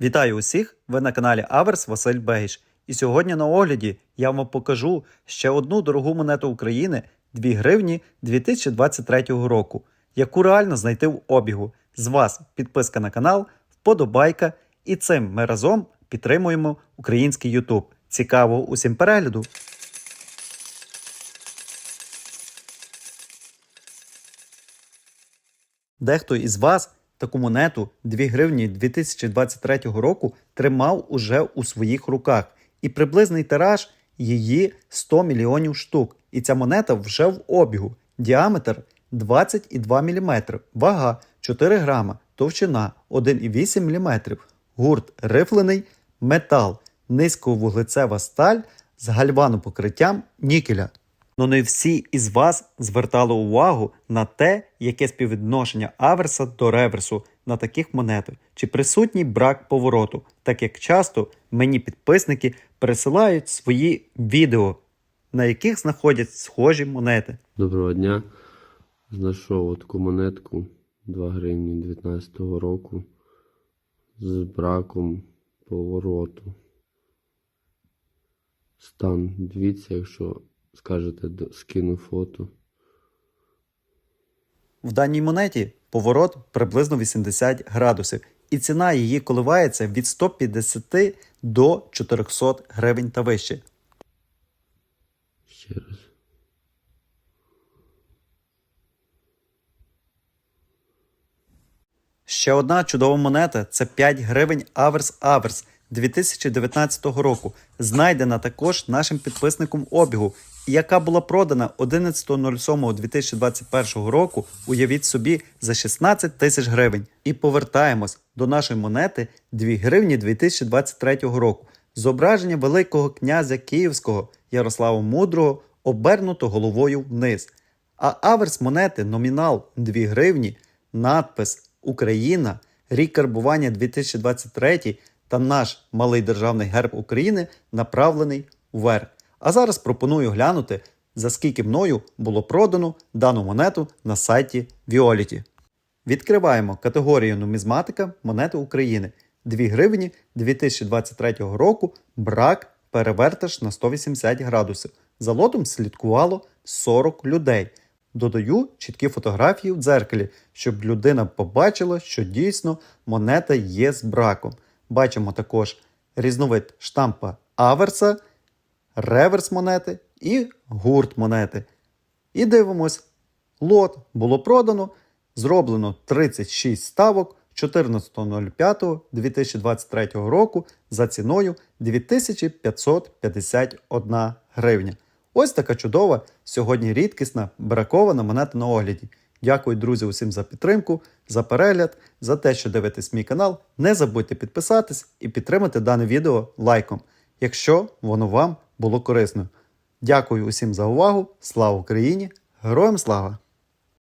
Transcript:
Вітаю усіх! Ви на каналі Аверс Василь Бегіш. І сьогодні на огляді я вам покажу ще одну дорогу монету України 2 гривні 2023 року, яку реально знайти в обігу. З вас підписка на канал, вподобайка, і цим ми разом підтримуємо український YouTube. Цікаво усім перегляду! Дехто із вас таку монету 2 гривні 2023 року тримав уже у своїх руках, і приблизний тираж її 100 мільйонів штук. І ця монета вже в обігу. Діаметр 22 мм, вага 4 грама, товщина 1,8 мм, гурт рифлений, метал, низьковуглецева сталь з гальванопокриттям нікеля. Ну не всі із вас звертали увагу на те, яке співвідношення аверса до реверсу на таких монетах, чи присутній брак повороту, так як часто мені підписники присилають свої відео, на яких знаходять схожі монети. Доброго дня. Знайшов таку монетку 2 гривні 19 року з браком повороту. Стан, дивіться, якщо скажете, скину фото. В даній монеті поворот приблизно 80 градусів, і ціна її коливається від 150 до 400 гривень та вище. Ще раз. Ще одна чудова монета це 5 гривень Аверс Аверс 2019 року, знайдена також нашим підписником обігу, яка була продана 11.07.2021 року, уявіть собі, за 16 тисяч гривень. І повертаємось до нашої монети 2 гривні 2023 року. Зображення Великого князя Київського Ярослава Мудрого обернуто головою вниз. А аверс монети номінал 2 гривні, надпис Україна, рік карбування 2023 та наш малий державний герб України направлений вверх. А зараз пропоную глянути, за скільки мною було продано дану монету на сайті Violet. Відкриваємо категорію нумізматика монети України 2 гривні 2023 року. Брак переверташ на 180 градусів. За лотом слідкувало 40 людей. Додаю чіткі фотографії в дзеркалі, щоб людина побачила, що дійсно монета є з браком. Бачимо також різновид штампа аверса, реверс монети і гурт монети. І дивимось, лот було продано, зроблено 36 ставок 14.05.2023 року за ціною 2551 гривня. Ось така чудова, сьогодні рідкісна, бракована монета на огляді. Дякую, друзі, усім за підтримку, за перегляд, за те, що дивитесь мій канал. Не забудьте підписатись і підтримати дане відео лайком, якщо воно вам було корисним. Дякую усім за увагу. Слава Україні! Героям слава!